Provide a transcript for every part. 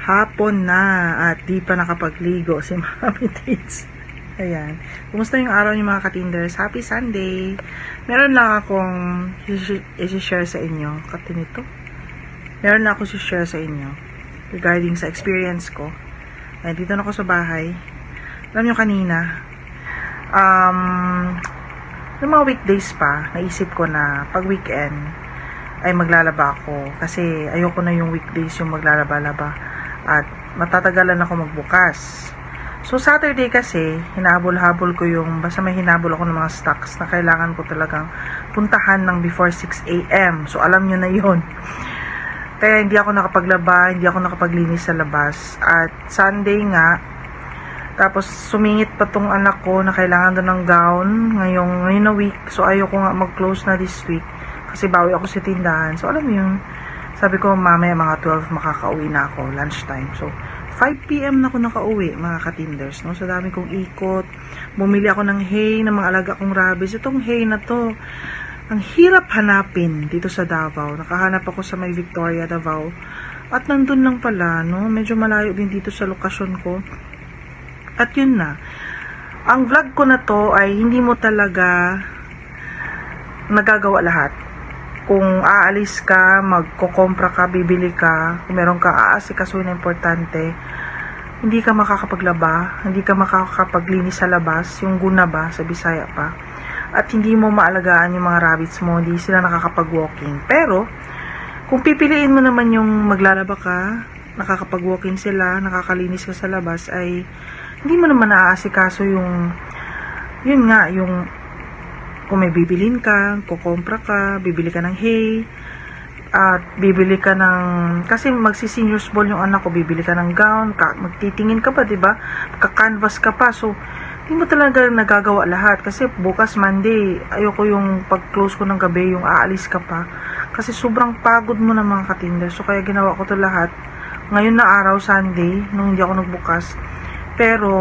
Hapon na at di pa nakapagligo si Mami Tits. Ayan. Kumusta yung araw niyo mga katinders? Happy Sunday! Meron lang akong isi-share sa inyo. Kati nito. Meron lang ako isi-share sa inyo regarding sa experience ko. Ayan, dito na ako sa bahay. Alam niyo kanina, um, Noong mga weekdays pa, naisip ko na pag weekend ay maglalaba ako kasi ayoko na yung weekdays yung maglalaba-laba at matatagalan ako magbukas. So Saturday kasi, hinabol-habol ko yung, basta may hinabol ako ng mga stocks na kailangan ko talagang puntahan ng before 6 a.m. So alam nyo na yon Kaya hindi ako nakapaglaba, hindi ako nakapaglinis sa labas. At Sunday nga, tapos sumingit pa tong anak ko na kailangan doon ng gown ngayong, ngayon na week. So ayoko nga mag-close na this week kasi bawi ako sa tindahan. So alam mo yun, sabi ko mamaya mga 12 makakauwi na ako, lunchtime. So 5pm na ako nakauwi mga katinders. No? So dami kong ikot. Bumili ako ng hay ng mga alaga kong rabbits. Itong hay na to, ang hirap hanapin dito sa Davao. Nakahanap ako sa may Victoria, Davao. At nandun lang pala, no? Medyo malayo din dito sa lokasyon ko. At yun na. Ang vlog ko na to ay hindi mo talaga nagagawa lahat. Kung aalis ka, magkokompra ka, bibili ka, kung meron ka aasikasuhin na importante, hindi ka makakapaglaba, hindi ka makakapaglinis sa labas, yung guna ba, sa Bisaya pa. At hindi mo maalagaan yung mga rabbits mo, hindi sila nakakapag-walking. Pero, kung pipiliin mo naman yung maglalaba ka, nakakapag-walking sila, nakakalinis ka sa labas, ay hindi mo naman naaasikaso yung yun nga, yung kung may bibilin ka, kukompra ka, bibili ka ng hay, at bibili ka ng, kasi magsi-seniors ball yung anak ko, bibili ka ng gown, ka, magtitingin ka pa, ba? Ka-canvas ka pa, so, hindi mo talaga nagagawa lahat, kasi bukas Monday, ayoko yung pag-close ko ng gabi, yung aalis ka pa, kasi sobrang pagod mo na mga katinder, so kaya ginawa ko to lahat, ngayon na araw, Sunday, nung hindi ako nagbukas, pero,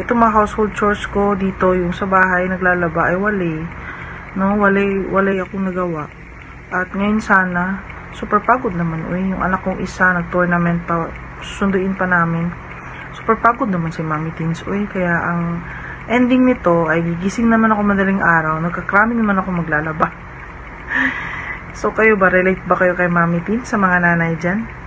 itong mga household chores ko dito, yung sa bahay, naglalaba, ay wali. No, wali, wali akong nagawa. At ngayon sana, super pagod naman. Uy, yung anak kong isa, nag-tournament pa, susunduin pa namin. Super pagod naman si Mami Teens. Uy, kaya ang ending nito ay gigising naman ako madaling araw. Nagkakramming naman ako maglalaba. so, kayo ba? Relate ba kayo kay Mami Teens sa mga nanay dyan?